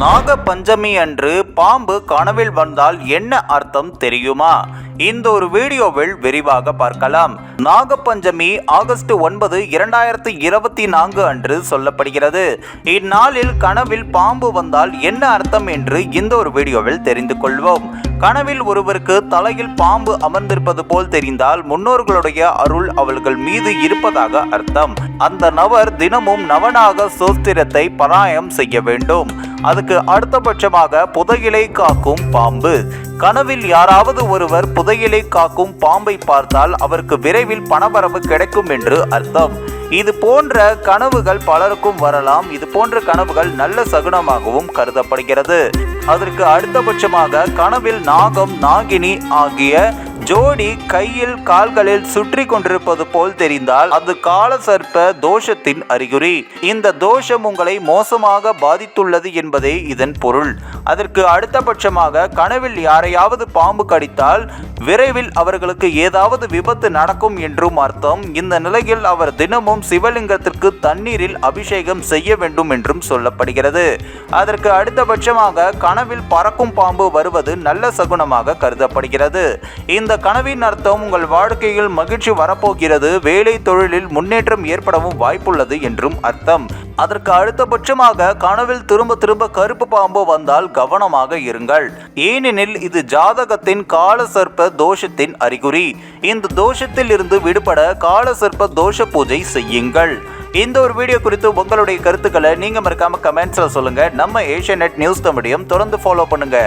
நாக பஞ்சமி அன்று பாம்பு கனவில் வந்தால் என்ன அர்த்தம் தெரியுமா? இந்த ஒரு வீடியோவில் விரிவாக பார்க்கலாம். நாகப்பஞ்சமி ஆகஸ்ட் ஒன்பது இரண்டாயிரத்தி இருபத்தி நான்கு அன்று சொல்லப்படுகிறது. இந்நாளில் கனவில் பாம்பு வந்தால் என்ன அர்த்தம் என்று இந்த ஒரு வீடியோவில் தெரிந்து கொள்வோம். கனவில் ஒருவருக்கு தலையில் பாம்பு அமர்ந்திருப்பது போல் தெரிந்தால் முன்னோர்களுடைய அருள் அவர்கள் மீது இருப்பதாக அர்த்தம். அந்த நபர் தினமும் நவநாக சோஸ்திரத்தை பராயம் செய்ய வேண்டும். அதுக்கு அடுத்தபட்சமாக புதையிலை காக்கும் பாம்பு. கனவில் யாராவது ஒருவர் புதையிலை காக்கும் பாம்பை பார்த்தால் அவருக்கு விரைவில் பணவரவு கிடைக்கும் என்று அர்த்தம். இது போன்ற கனவுகள் பலருக்கும் வரலாம். இது போன்ற கனவுகள் நல்ல சகுனமாகவும் கருதப்படுகிறது. அதற்கு அடுத்தபட்சமாக கனவில் நாகம் நாகினி ஆகிய ஜோடி கையில் கால்களில் சுற்றி கொண்டிருப்பது போல் தெரிந்தால் அது கால சர்ப்ப தோஷத்தின் அறிகுறி. இந்த தோஷம் உங்களை மோசமாக பாதித்துள்ளது என்பதே இதன் பொருள். அதற்கு அடுத்தபட்சமாக கனவில் யாரையாவது பாம்பு கடித்தால் விரைவில் அவர்களுக்கு ஏதாவது விபத்து நடக்கும் என்றும் அர்த்தம். இந்த நிலையில் அவர் தினமும் சிவலிங்கத்திற்கு தண்ணீரில் அபிஷேகம் செய்ய வேண்டும் என்றும் சொல்லப்படுகிறது. அதற்கு அடுத்தபட்சமாக கனவில் பறக்கும் பாம்பு வருவது நல்ல சகுனமாக கருதப்படுகிறது. இந்த கனவின் அர்த்தம் உங்கள் வாழ்க்கையில் மகிழ்ச்சி வரப்போகிறது. வேலை தொழிலில் முன்னேற்றம் ஏற்படவும் வாய்ப்புள்ளது என்றும் அர்த்தம். அதற்கு அடுத்தபட்சமாக கனவில் திரும்ப திரும்ப கருப்பு பாம்பு வந்தால் கவனமாக இருங்கள். ஏனெனில் இது ஜாதகத்தின் கால சர்ப்ப தோஷத்தின் அறிகுறி. இந்த தோஷத்தில் இருந்து விடுபட கால சர்ப்ப தோஷ பூஜை செய்யுங்கள். இந்த ஒரு வீடியோ குறித்து உங்களுடைய கருத்துக்களை நீங்க மறக்காம கமெண்ட்ஸ்ல சொல்லுங்க. நம்ம ஏஷியா நெட் நியூஸ் தமிழையும் தொடர்ந்து ஃபாலோ பண்ணுங்க.